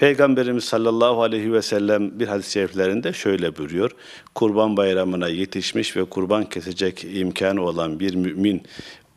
Peygamberimiz sallallahu aleyhi ve sellem bir hadis-i şeriflerinde şöyle buyuruyor. Kurban bayramına yetişmiş ve kurban kesecek imkanı olan bir mümin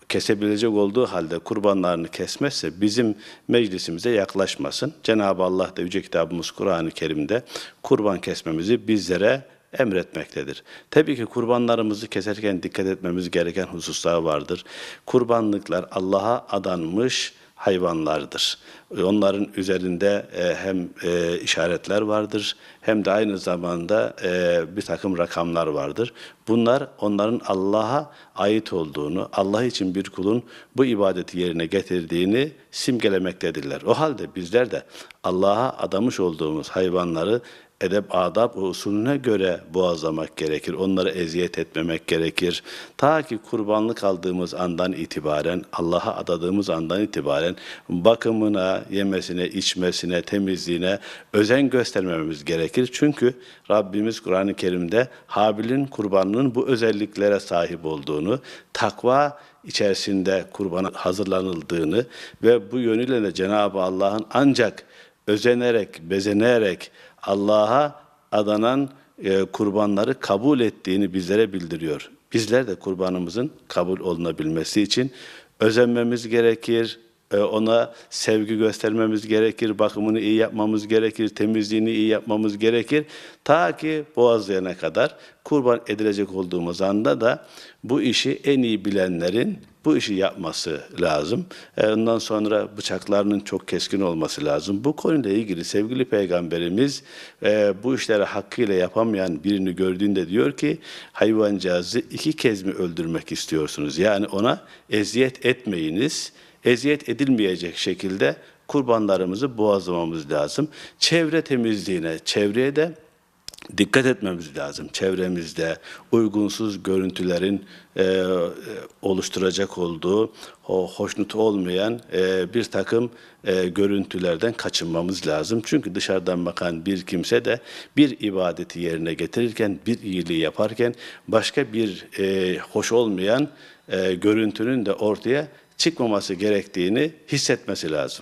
kesebilecek olduğu halde kurbanlarını kesmezse bizim meclisimize yaklaşmasın. Cenab-ı Allah da Yüce Kitabımız Kur'an-ı Kerim'de kurban kesmemizi bizlere emretmektedir. Tabii ki kurbanlarımızı keserken dikkat etmemiz gereken hususlar vardır. Kurbanlıklar Allah'a adanmış hayvanlardır. Onların üzerinde e, hem e, işaretler vardır hem de aynı zamanda e, bir takım rakamlar vardır. Bunlar onların Allah'a ait olduğunu, Allah için bir kulun bu ibadeti yerine getirdiğini simgelemektedirler. O halde bizler de Allah'a adamış olduğumuz hayvanları edep, adab usulüne göre boğazlamak gerekir. Onları eziyet etmemek gerekir. Ta ki kurbanlık aldığımız andan itibaren, Allah'a adadığımız andan itibaren bakımına, yemesine, içmesine, temizliğine özen göstermemiz gerekir. Çünkü Rabbimiz Kur'an-ı Kerim'de Habil'in kurbanının bu özelliklere sahip olduğunu, takva içerisinde kurbana hazırlanıldığını ve bu yönüyle de Cenab-ı Allah'ın ancak özenerek, bezenerek Allah'a adanan e, kurbanları kabul ettiğini bizlere bildiriyor. Bizler de kurbanımızın kabul olunabilmesi için özenmemiz gerekir, ona sevgi göstermemiz gerekir, bakımını iyi yapmamız gerekir, temizliğini iyi yapmamız gerekir. Ta ki boğazlayana kadar kurban edilecek olduğumuz anda da bu işi en iyi bilenlerin bu işi yapması lazım. E, Ondan sonra bıçaklarının çok keskin olması lazım. Bu konuyla ilgili sevgili peygamberimiz e, bu işleri hakkıyla yapamayan birini gördüğünde diyor ki hayvancağızı iki kez mi öldürmek istiyorsunuz? Yani ona eziyet etmeyiniz. Eziyet edilmeyecek şekilde kurbanlarımızı boğazlamamız lazım. Çevre temizliğine, çevreye de dikkat etmemiz lazım. Çevremizde uygunsuz görüntülerin e, e, oluşturacak olduğu o hoşnut olmayan e, bir takım e, görüntülerden kaçınmamız lazım. Çünkü dışarıdan bakan bir kimse de bir ibadeti yerine getirirken, bir iyiliği yaparken başka bir e, hoş olmayan e, görüntünün de ortaya çıkmaması gerektiğini hissetmesi lazım.